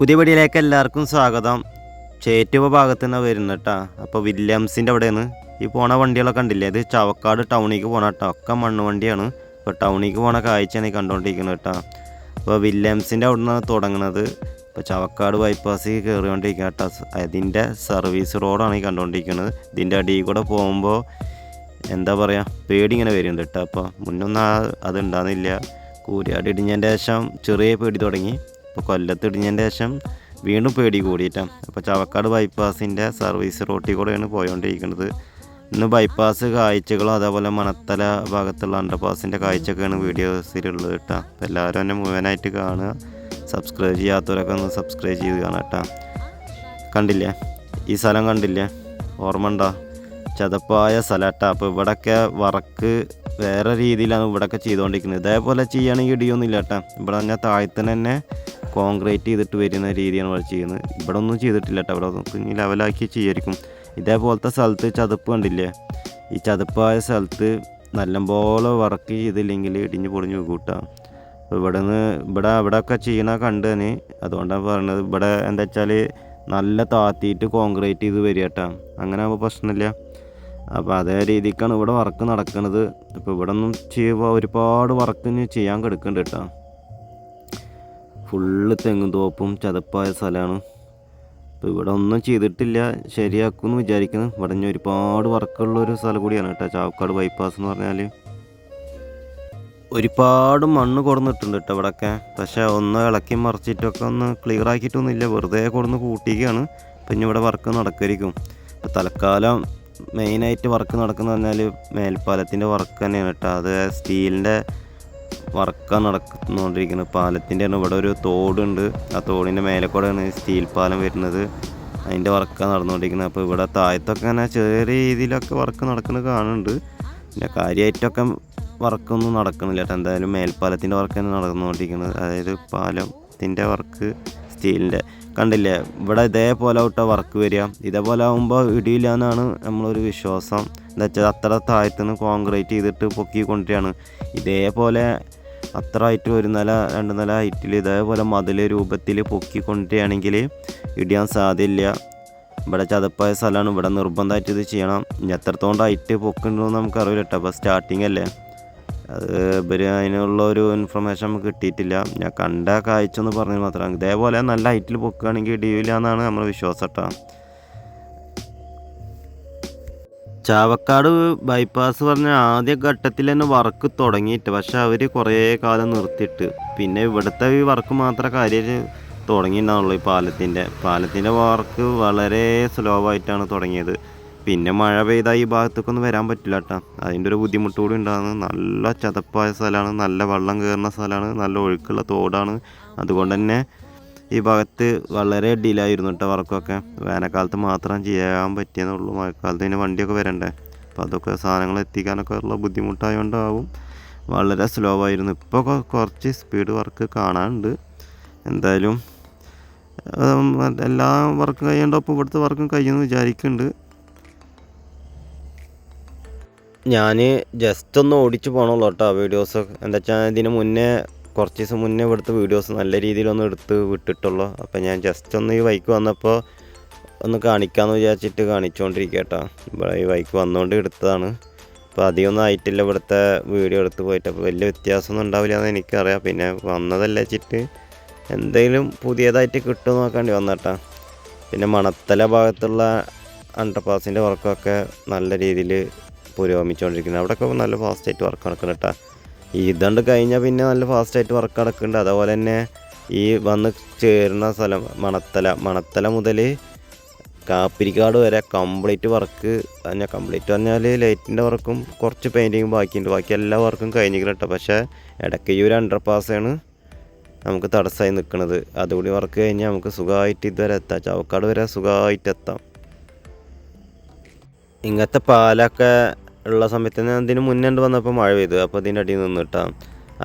പുതിയ വീഡിയോയിലേക്ക് എല്ലാവർക്കും സ്വാഗതം. ചേറ്റുവ ഭാഗത്ത് നിന്ന് വരുന്നത് കേട്ടോ അപ്പോൾ വില്യംസിന്റെ അവിടെയാണ്. ഈ പോണ വണ്ടികളൊക്കെ കണ്ടില്ലേ? ഇത് ചവക്കാട് ടൗണിലേക്ക് പോണ കേട്ടോ ഒക്കെ മണ്ണ് വണ്ടിയാണ്. ഇപ്പോൾ ടൗണിലേക്ക് പോണ കാഴ്ചയാണ് ഈ കണ്ടുകൊണ്ടിരിക്കുന്നത് കേട്ടോ അപ്പോൾ വില്യംസിന്റെ അവിടെ നിന്നാണ് തുടങ്ങുന്നത്. ഇപ്പോൾ ചവക്കാട് ബൈപ്പാസ് കയറിക്കൊണ്ടിരിക്കുക കേട്ടോ അതിന്റെ സർവീസ് റോഡാണ് ഈ കണ്ടുകൊണ്ടിരിക്കുന്നത് ഇതിന്റെ അടിയിൽ കൂടെ പോകുമ്പോൾ എന്താ പറയുക പേടി ഇങ്ങനെ വരുന്നുണ്ട് കേട്ടോ അപ്പോൾ മുന്നൊന്നും അത് ഉണ്ടാകുന്നില്ല കൂരിയാട് ഇടിഞ്ഞതിന്റെ ശേഷം ചെറിയ പേടി തുടങ്ങി. ഇപ്പോൾ കൊല്ലത്ത് ഇടിഞ്ഞതിന്റെ ശേഷം വീണ്ടും പേടി കൂടിയിട്ടാണ് അപ്പോൾ ചവക്കാട് ബൈപ്പാസിന്റെ സർവീസ് റോട്ടിൽ കൂടെയാണ് പോയോണ്ടിരിക്കുന്നത്. ഇന്ന് ബൈപ്പാസ് കാഴ്ചകളും അതേപോലെ മണത്തല ഭാഗത്തുള്ള അണ്ടർപാസിന്റെ കാഴ്ചയൊക്കെയാണ് വീഡിയോസിലുള്ളത് കേട്ടോ അപ്പോൾ എല്ലാവരും എന്നെ മുഴുവനായിട്ട് കാണുക. സബ്സ്ക്രൈബ് ചെയ്യാത്തവരൊക്കെ ഒന്ന് സബ്സ്ക്രൈബ് ചെയ്ത് കാണാം കേട്ടോ കണ്ടില്ലേ? ഈ സ്ഥലം കണ്ടില്ലേ? ഓർമ്മ ഉണ്ടോ? ചതപ്പായ സ്ഥലട്ടാ അപ്പോൾ ഇവിടെയൊക്കെ വറക്ക് വേറെ രീതിയിലാണ് ഇവിടെയൊക്കെ ചെയ്തുകൊണ്ടിരിക്കുന്നത് ഇതേപോലെ ചെയ്യുകയാണെങ്കിൽ ഇടിയൊന്നുമില്ല കേട്ടോ ഇവിടെ തന്നെ താഴത്തിന് തന്നെ കോൺക്രീറ്റ് ചെയ്തിട്ട് വരുന്ന രീതിയാണ് ഇവിടെ ചെയ്യുന്നത്. ഇവിടെ ഒന്നും ചെയ്തിട്ടില്ല കേട്ടോ ഇവിടെ ഇനി ലെവലാക്കി ചെയ്യായിരിക്കും. ഇതേപോലത്തെ സ്ഥലത്ത് ചതുപ്പ് കണ്ടില്ലേ? ഈ ചതുപ്പായ സ്ഥലത്ത് നല്ലപോലെ വർക്ക് ചെയ്തില്ലെങ്കിൽ ഇടിഞ്ഞ് പൊളിഞ്ഞ് കൂട്ടാം അപ്പോൾ ഇവിടെ നിന്ന് ഇവിടെ ഇവിടെയൊക്കെ ചെയ്യണ കണ്ടതിന് അതുകൊണ്ടാണ് പറയുന്നത് ഇവിടെ എന്താ വെച്ചാൽ നല്ല താത്തിയിട്ട് കോൺക്രീറ്റ് ചെയ്ത് വരിക കേട്ടോ അങ്ങനെ ആകുമ്പോൾ പ്രശ്നമില്ല. അപ്പോൾ അതേ രീതിക്കാണ് ഇവിടെ വർക്ക് നടക്കുന്നത് ഇപ്പോൾ ഇവിടെ ഒന്നും ചെയ്യുമ്പോൾ ഒരുപാട് വർക്ക് ഇനി ചെയ്യാൻ കിടക്കുന്നുണ്ട് കേട്ടോ ഫുള്ള് തെങ്ങും തോപ്പും ചതപ്പായ സ്ഥലമാണ്. ഇപ്പോൾ ഇവിടെ ഒന്നും ചെയ്തിട്ടില്ല. ശരിയാക്കുമെന്ന് വിചാരിക്കുന്നു. ഇവിടെ ഞാൻ ഒരുപാട് വർക്കുള്ള ഒരു സ്ഥലം കൂടിയാണ് കേട്ടോ. ചാവക്കാട് ബൈപ്പാസ് എന്ന് പറഞ്ഞാൽ ഒരുപാട് മണ്ണ് കൊടുന്നിട്ടുണ്ട് കേട്ടോ ഇവിടെയൊക്കെ പക്ഷേ ഒന്ന് ഇളക്കി മറിച്ചിട്ടൊക്കെ ഒന്ന് ക്ലിയർ ആക്കിയിട്ടൊന്നുമില്ല. വെറുതെ കൊടുന്ന് കൂട്ടിക്കുകയാണ് പിന്നെ ഇവിടെ വർക്ക് നടക്കായിരിക്കും അപ്പോൾ തൽക്കാലം മെയിനായിട്ട് വർക്ക് നടക്കുന്നത് പറഞ്ഞാൽ മേൽപ്പാലത്തിന്റെ വർക്ക് തന്നെയാണ് കേട്ടോ. അത് സ്റ്റീലിന്റെ വർക്കാണ് നടന്നുകൊണ്ടിരിക്കുന്നത് പാലത്തിന്റെ ആണ് ഇവിടെ ഒരു തോടുണ്ട്. ആ തോടിന്റെ മേലെ സ്റ്റീൽ പാലം വരുന്നത്. അതിന്റെ വർക്കാണ് നടന്നുകൊണ്ടിരിക്കുന്നത് അപ്പോൾ ഇവിടെ താഴത്തൊക്കെ അങ്ങനെ ചെറിയ രീതിയിലൊക്കെ വർക്ക് നടക്കുന്നത് കാണുന്നുണ്ട്. പിന്നെ കാര്യമായിട്ടൊക്കെ വർക്കൊന്നും നടക്കണില്ല കേട്ടോ. എന്തായാലും മേൽപ്പാലത്തിന്റെ വർക്ക് തന്നെ നടന്നുകൊണ്ടിരിക്കുന്നത് അതായത് പാലത്തിന്റെ വർക്ക് സ്റ്റീലിന്റെ. കണ്ടില്ലേ? ഇവിടെ ഇതേപോലെ വിട്ട വർക്ക് വരിക. ഇതേപോലെ ആകുമ്പോൾ ഇടിയില്ല എന്നാണ് നമ്മളൊരു വിശ്വാസം. എന്താ വെച്ചാൽ അത്ര താഴത്തുനിന്ന് കോൺക്രീറ്റ് ചെയ്തിട്ട് പൊക്കി ഇതേപോലെ അത്ര ഹൈറ്റ് ഒരു നില രണ്ട് നില ഹൈറ്റിൽ ഇതേപോലെ മതിൽ രൂപത്തിൽ പൊക്കി കൊണ്ടുവരികയാണെങ്കിൽ ഇടിയാൻ സാധ്യമില്ല ഇവിടെ ചതപ്പായ സ്ഥലമാണ്. ഇവിടെ നിർബന്ധമായിട്ട് ഇത് ചെയ്യണം. ഇനി എത്രത്തോണ്ട് ഹൈറ്റ് പൊക്കുന്നുണ്ടെന്ന് നമുക്കറിയില്ല കേട്ടോ. അപ്പോൾ സ്റ്റാർട്ടിങ് അല്ലേ? അത് ഇവർ അതിനുള്ള ഒരു ഇൻഫർമേഷൻ നമുക്ക് കിട്ടിയിട്ടില്ല. ഞാൻ കണ്ട കാഴ്ച എന്ന് പറഞ്ഞു മാത്രമാണ് ഇതേപോലെ നല്ല ഹൈറ്റിൽ പൊക്കുകയാണെങ്കിൽ ഇടിയില്ല എന്നാണ് നമ്മുടെ വിശ്വാസം കേട്ടോ. ചാവക്കാട് ബൈപ്പാസ് പറഞ്ഞ ആദ്യ ഘട്ടത്തിൽ തന്നെ വർക്ക് തുടങ്ങിയിട്ട്. പക്ഷെ അവർ കുറേ കാലം നിർത്തിയിട്ട്. പിന്നെ ഇവിടുത്തെ ഈ വർക്ക് മാത്രമേ കാര്യം തുടങ്ങിയിട്ടുണ്ടാവുള്ളൂ. ഈ പാലത്തിന്റെ പാലത്തിന്റെ വർക്ക് വളരെ സ്ലോ ആയിട്ടാണ് തുടങ്ങിയത്. പിന്നെ മഴ പെയ്താൽ ഈ ഭാഗത്തേക്കൊന്നും വരാൻ പറ്റില്ല കേട്ടോ. അതിന്റെ ഒരു ബുദ്ധിമുട്ട് കൂടി ഉണ്ടാകുന്നത് നല്ല ചതപ്പായ സ്ഥലമാണ്. നല്ല വെള്ളം കയറുന്ന സ്ഥലമാണ്. നല്ല ഒഴുക്കുള്ള തോടാണ്. അതുകൊണ്ട് തന്നെ ഈ ഭാഗത്ത് വളരെ ഡിലായിരുന്നു കേട്ടോ വർക്കൊക്കെ. വേനൽക്കാലത്ത് മാത്രം ചെയ്യാൻ പറ്റിയെന്നുള്ളൂ. മഴക്കാലത്ത് ഇതിന് വണ്ടിയൊക്കെ വരണ്ടേ. അപ്പോൾ അതൊക്കെ സാധനങ്ങൾ എത്തിക്കാനൊക്കെ ഉള്ള ബുദ്ധിമുട്ടായതുകൊണ്ടാവും വളരെ സ്ലോ ആയിരുന്നു. ഇപ്പോൾ കുറച്ച് സ്പീഡ് വർക്ക് കാണാനുണ്ട്. എന്തായാലും എല്ലാ വർക്കും കഴിയേണ്ടപ്പോൾ ഇവിടുത്തെ വർക്കും കഴിയുമെന്ന് വിചാരിക്കുന്നുണ്ട് ഞാൻ ജസ്റ്റ് ഒന്ന് ഓടിച്ച് പോകണുള്ളൂ കേട്ടോ വീഡിയോസ് എന്താ വെച്ചാൽ ഇതിന് മുന്നേ കുറച്ച് ദിവസം മുന്നേ ഇവിടുത്തെ വീഡിയോസ് നല്ല രീതിയിലൊന്ന് എടുത്ത് വിട്ടിട്ടുള്ളൂ. അപ്പോൾ ഞാൻ ജസ്റ്റ് ഒന്ന് ഈ ബൈക്ക് വന്നപ്പോൾ ഒന്ന് കാണിക്കാമെന്ന് വിചാരിച്ചിട്ട് കാണിച്ചുകൊണ്ടിരിക്കുക കേട്ടോ ഇവിടെ ഈ ബൈക്ക് വന്നുകൊണ്ട് എടുത്തതാണ്. അപ്പോൾ അധികമൊന്നും ആയിട്ടില്ല ഇവിടുത്തെ വീഡിയോ എടുത്ത് പോയിട്ട്. അപ്പോൾ വലിയ വ്യത്യാസമൊന്നും ഉണ്ടാവില്ല എന്ന് എനിക്കറിയാം. പിന്നെ വന്നതല്ല വെച്ചിട്ട് എന്തെങ്കിലും പുതിയതായിട്ട് കിട്ടുമെന്ന് നോക്കാണ്ടി വന്നട്ടാ പിന്നെ മണത്തല ഭാഗത്തുള്ള അണ്ടർപാസിന്റെ വർക്കൊക്കെ നല്ല രീതിയിൽ പുരോഗമിച്ചുകൊണ്ടിരിക്കുന്നത് അവിടെയൊക്കെ നല്ല ഫാസ്റ്റായിട്ട് വർക്ക് നടക്കുന്നുണ്ട് കേട്ടോ ഇതുകൊണ്ട് കഴിഞ്ഞാൽ പിന്നെ നല്ല ഫാസ്റ്റായിട്ട് വർക്ക് നടക്കുന്നുണ്ട് അതുപോലെ തന്നെ ഈ വന്ന് ചേരുന്ന സ്ഥലം മണത്തല മണത്തല മുതൽ കാപ്പിരിക്കാട് വരെ കംപ്ലീറ്റ് വർക്ക് പറഞ്ഞാൽ കംപ്ലീറ്റ് പറഞ്ഞാൽ ലൈറ്റിന്റെ വർക്കും കുറച്ച് പെയിന്റിങ്ങും ബാക്കിയുണ്ട്. ബാക്കി എല്ലാ വർക്കും കഴിഞ്ഞിരിക്കണം കേട്ടോ പക്ഷേ ഇടയ്ക്ക് ഈ ഒരു അണ്ടർ പാസ്സാണ് നമുക്ക് തടസ്സമായി നിൽക്കുന്നത് അതുകൂടി വർക്ക് കഴിഞ്ഞാൽ നമുക്ക് സുഖമായിട്ട് ഇതുവരെ എത്താം. ചവക്കാട് വരെ സുഖമായിട്ട് എത്താം. ഇങ്ങനത്തെ പാലൊക്കെ ഉള്ള സമയത്ത് തന്നെ ഇതിന് മുന്നേ വന്നപ്പോൾ മഴ പെയ്തു. അപ്പോൾ ഇതിന്റെ അടിയിൽ നിന്നിട്ടാ.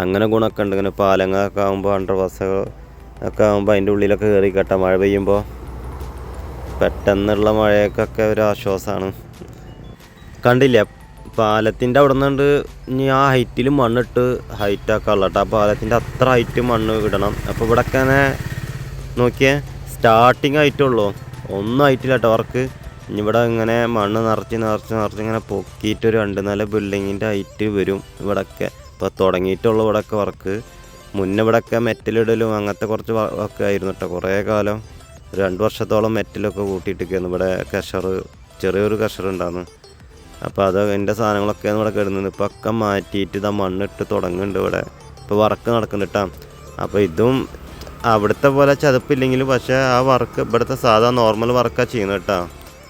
അങ്ങനെ ഗുണമൊക്കെ ഉണ്ട്. ഇങ്ങനെ പാലങ്ങളൊക്കെ ആകുമ്പോൾ അണ്ടർ ബസ്സുകൾ ഒക്കെ ആകുമ്പോൾ അതിന്റെ ഉള്ളിലൊക്കെ കയറി കേട്ടാ മഴ പെയ്യുമ്പോൾ. പെട്ടെന്നുള്ള മഴയൊക്കെ ഒരു ആശ്വാസമാണ്. കണ്ടില്ല? പാലത്തിന്റെ അവിടെ നിന്നുണ്ട് ഇനി ആ ഹൈറ്റിൽ മണ്ണിട്ട് ഹൈറ്റാക്കാൻ ആക്കാനുള്ള കേട്ടോ. ആ പാലത്തിന്റെ അത്ര ഹൈറ്റ് മണ്ണ് ഇടണം. അപ്പോൾ ഇവിടെ അങ്ങനെ നോക്കിയേ സ്റ്റാർട്ടിങ് ആയിട്ടുള്ളൂ ഒന്നും ആയിട്ടില്ല കേട്ടോ വർക്ക്. ഇനി ഇവിടെ ഇങ്ങനെ മണ്ണ് നിറച്ച് നിറച്ച് നിറച്ച് ഇങ്ങനെ പൊക്കിയിട്ട് ഒരു രണ്ട് നില ബിൽഡിങ്ങിന്റെ ഹൈറ്റ് വരും ഇവിടെയൊക്കെ ഇപ്പോൾ തുടങ്ങിയിട്ടുള്ള ഇവിടെയൊക്കെ വർക്ക് മുന്നേ ഇവിടെയൊക്കെ മെറ്റലിടലും അങ്ങനത്തെ കുറച്ച് ഒക്കെ ആയിരുന്നു കേട്ടോ കുറേ കാലം രണ്ട് വർഷത്തോളം മെറ്റലൊക്കെ കൂട്ടിയിട്ടൊക്കെയാണ് ഇവിടെ കഷർ ചെറിയൊരു കഷർ ഉണ്ടായിരുന്നു. അപ്പോൾ അത് എന്റെ സാധനങ്ങളൊക്കെയാണ് ഇവിടെ കിടന്നത് ഇപ്പോൾ ഒക്കെ മാറ്റിയിട്ട് ഇതാ മണ്ണിട്ട് തുടങ്ങുന്നുണ്ട് ഇവിടെ. ഇപ്പോൾ വർക്ക് നടക്കുന്നുണ്ട് കേട്ടോ അപ്പോൾ ഇതും അവിടുത്തെ പോലെ ചതുപ്പില്ലെങ്കിലും പക്ഷേ ആ വർക്ക് ഇവിടുത്തെ സാധാ നോർമൽ വർക്കാണ് ചെയ്യുന്നത് കേട്ടോ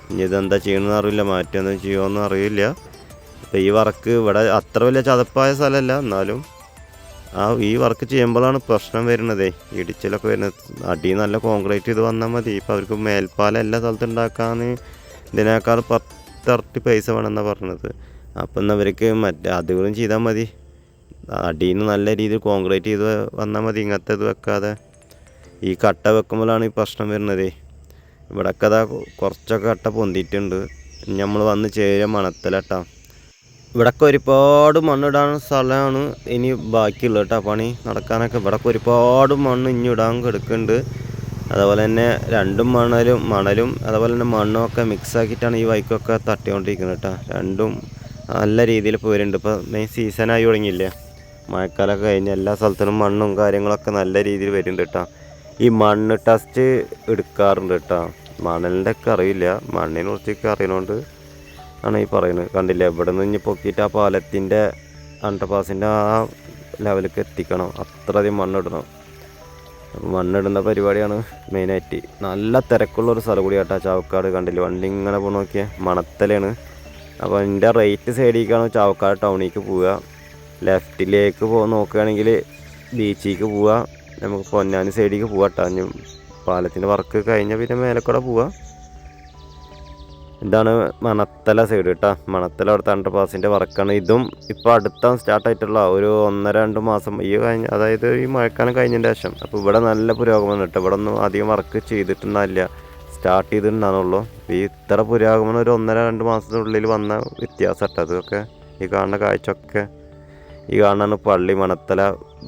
ഇനി ഇതെന്താ ചെയ്യണമെന്ന് അറിയില്ല മാറ്റൊന്നും ചെയ്യുമെന്ന് അറിയില്ല. അപ്പോൾ ഈ വർക്ക് ഇവിടെ അത്ര വലിയ ചതപ്പായ സ്ഥലമല്ല എന്നാലും ആ ഈ വർക്ക് ചെയ്യുമ്പോഴാണ് പ്രശ്നം വരുന്നതേ. ഇടിച്ചിലൊക്കെ വരുന്നത്. അടി നല്ല കോൺക്രീറ്റ് ചെയ്ത് വന്നാൽ മതി. ഇപ്പം അവർക്ക് മേൽപ്പാലം എല്ലാ സ്ഥലത്തും ഉണ്ടാക്കാൻ ഇതിനേക്കാൾ പത്തിരട്ടി പൈസ വേണമെന്നാണ് പറഞ്ഞത്. അപ്പം എന്നാൽ അവർക്ക് മറ്റേ അതുകളും ചെയ്താൽ മതി. അടിയിൽ നിന്ന് നല്ല രീതിയിൽ കോൺക്രീറ്റ് ചെയ്ത് വന്നാൽ മതി ഇങ്ങനത്തെ ഇത് വെക്കാതെ. ഈ കട്ട വെക്കുമ്പോഴാണ് ഈ പ്രശ്നം വരുന്നത്. ഇവിടെയൊക്കെ അതാ കുറച്ചൊക്കെ അട്ട പൊന്തിയിട്ടുണ്ട്. നമ്മൾ വന്ന് ചേരുക മണത്തലട്ടാ ഇവിടൊക്കെ ഒരുപാട് മണ്ണിടാൻ സ്ഥലമാണ് ഇനി ബാക്കിയുള്ളത് കേട്ടോ പണി നടക്കാനൊക്കെ. ഇവിടൊക്കെ ഒരുപാട് മണ്ണ് ഇനി ഇടാൻ കിടക്കുന്നുണ്ട് അതുപോലെ തന്നെ രണ്ടും മണലും മണലും അതുപോലെ തന്നെ മണ്ണും ഒക്കെ മിക്സ് ആക്കിയിട്ടാണ് ഈ വൈക്കൊക്കെ തട്ടിക്കൊണ്ടിരിക്കുന്നത് കേട്ടോ രണ്ടും നല്ല രീതിയിൽ പോരുന്നുണ്ട്. ഇപ്പോൾ മെയിൻ സീസണായി തുടങ്ങിയില്ലേ. മഴക്കാലമൊക്കെ കഴിഞ്ഞ് എല്ലാ സ്ഥലത്തിനും മണ്ണും കാര്യങ്ങളൊക്കെ നല്ല രീതിയിൽ വരുന്നുണ്ട് കേട്ടോ ഈ മണ്ണ് ടെസ്റ്റ് എടുക്കാറുണ്ട് കേട്ടോ. മണലിന്റെ ഒക്കെ അറിയില്ല. മണ്ണിനെ കുറിച്ചൊക്കെ അറിയണോണ്ട് ആണ് ഈ പറയുന്നത്. കണ്ടില്ലേ? ഇവിടെ നിന്ന് ഇനി പൊക്കിയിട്ട് ആ പാലത്തിന്റെ അണ്ടർപാസിന്റെ ആ ലെവലിലേക്ക് എത്തിക്കണം. അത്രയധികം മണ്ണിടണം അപ്പോൾ മണ്ണിടുന്ന പരിപാടിയാണ് മെയിനായിട്ട്. നല്ല തിരക്കുള്ളൊരു സ്ഥലം കൂടി കേട്ടോ ചാവക്കാട്. കണ്ടില്ല? വണ്ടി ഇങ്ങനെ പോകണം നോക്കിയാൽ മണത്തലാണ്. അപ്പോൾ എന്റെ റൈറ്റ് സൈഡിലേക്കാണ് ചാവക്കാട് ടൗണിലേക്ക് പോവുക. ലെഫ്റ്റിലേക്ക് പോ നോക്കുകയാണെങ്കിൽ ബീച്ചിലേക്ക് പോവുക. നമുക്ക് പൊന്നാനി സൈഡിലേക്ക് പോവാം കേട്ടോ പാലത്തിന്റെ വർക്ക് കഴിഞ്ഞാൽ പിന്നെ മേലക്കൂടെ കൂടെ പോവാം. ഇതാണ് മണത്തല സൈഡ് കേട്ടോ മണത്തല അവിടുത്തെ അണ്ടർ പാസിന്റെ വർക്കാണ് ഇതും ഇപ്പോൾ അടുത്താണ് സ്റ്റാർട്ട് ആയിട്ടുള്ള ഒരു ഒന്നര രണ്ട് മാസം ഈ കഴിഞ്ഞ അതായത് ഈ മഴക്കാലം കഴിഞ്ഞതിന്റെ ശേഷം. അപ്പോൾ ഇവിടെ നല്ല പുരോഗമനം കേട്ടോ ഇവിടെ ഒന്നും അധികം വർക്ക് ചെയ്തിട്ടുണ്ടാവില്ല സ്റ്റാർട്ട് ചെയ്തിട്ടുണ്ടാകുന്നുള്ളൂ ഈ ഇത്ര പുരോഗമനം ഒരു ഒന്നര രണ്ട് മാസത്തിനുള്ളിൽ വന്ന വ്യത്യാസം കേട്ടോ അതൊക്കെ ഈ കാണുന്ന കാഴ്ചയൊക്കെ ഈ കാണുന്നതാണ് പള്ളി മണത്തല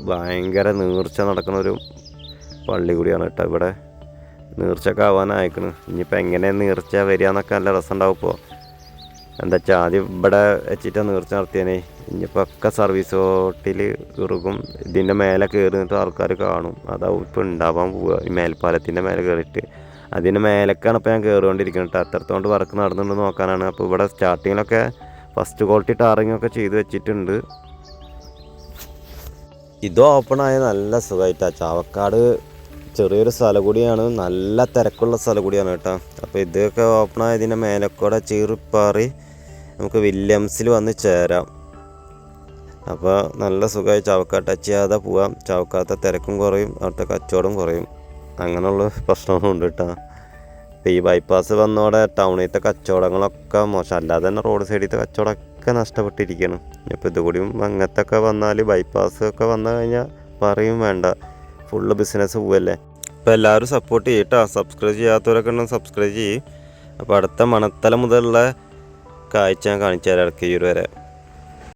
ഭയങ്കര നീർച്ച നടക്കുന്ന ഒരു പള്ളി കൂടിയാണ് കേട്ടോ ഇവിടെ. നീർച്ചയൊക്കെ ആവാനായിക്കണ് ഇനിയിപ്പോൾ എങ്ങനെ നീർച്ച വരിക എന്നൊക്കെ നല്ല രസമുണ്ടാവും ഇപ്പോൾ എന്താ വെച്ചാൽ ആദ്യം ഇവിടെ വെച്ചിട്ട് നീർച്ച നടത്തിയനെ. ഇനിയിപ്പോൾ ഒക്കെ സർവീസ് ഹോട്ടിൽ ഇറുകും. ഇതിന്റെ മേലെ കയറി നിന്നിട്ട് ആൾക്കാർ കാണും. അതാവും ഇപ്പോൾ ഉണ്ടാവാൻ പോവുക ഈ മേൽപ്പാലത്തിന്റെ മേലെ കയറിയിട്ട് അതിന്റെ മേലേക്കാണ് ഇപ്പോൾ ഞാൻ കയറിക്കൊണ്ടിരിക്കുന്നത് കേട്ടോ. അത്രത്തോണ്ട് വർക്ക് നടന്നുകൊണ്ട് നോക്കാനാണ്. അപ്പോൾ ഇവിടെ സ്റ്റാർട്ടിങ്ങിലൊക്കെ ഫസ്റ്റ് ക്വാളിറ്റി ടാറിങ്ങൊക്കെ ചെയ്ത് വെച്ചിട്ടുണ്ട്. ഇത് ഓപ്പണായ നല്ല സുഖമായിട്ടാണ് ചാവക്കാട് ചെറിയൊരു സ്ഥലം കൂടിയാണ്. നല്ല തിരക്കുള്ള സ്ഥലം കൂടിയാണ് കേട്ടോ. അപ്പോൾ ഇതൊക്കെ ഓപ്പൺ ആയതിന്റെ മേലക്കൂടെ ചീറിപ്പാറി നമുക്ക് വില്യംസിൽ വന്ന് ചേരാം. അപ്പോൾ നല്ല സുഖമായി ചാവക്കാട് ടച്ച് ചെയ്യാതെ പോവാം. ചാവക്കാത്ത തിരക്കും കുറയും അവിടുത്തെ കച്ചവടം കുറയും. അങ്ങനെയുള്ള പ്രശ്നങ്ങളുണ്ട് കേട്ടോ. ഇപ്പോൾ ഈ ബൈപ്പാസ് വന്നോടെ ടൗണിലത്തെ കച്ചവടങ്ങളൊക്കെ മോശം. അല്ലാതെ തന്നെ റോഡ് സൈഡിലത്തെ കച്ചവടമൊക്കെ നഷ്ടപ്പെട്ടിരിക്കുകയാണ് ഇപ്പോൾ ഇതുകൂടിയും അങ്ങനത്തൊക്കെ വന്നാൽ ബൈപ്പാസ് ഒക്കെ വന്നു കഴിഞ്ഞാൽ പറയും വേണ്ട. ഫുള്ള് ബിസിനസ് പോവല്ലേ. അപ്പോൾ എല്ലാവരും സപ്പോർട്ട് ചെയ്യട്ടോ. സബ്സ്ക്രൈബ് ചെയ്യാത്തവരൊക്കെ ഉണ്ടെങ്കിൽ സബ്സ്ക്രൈബ് ചെയ്യും. അപ്പോൾ അടുത്ത മണത്തല മുതലുള്ള കാഴ്ച ഞാൻ കാണിച്ചു തരാം ഇടയ്ക്ക് വരെ.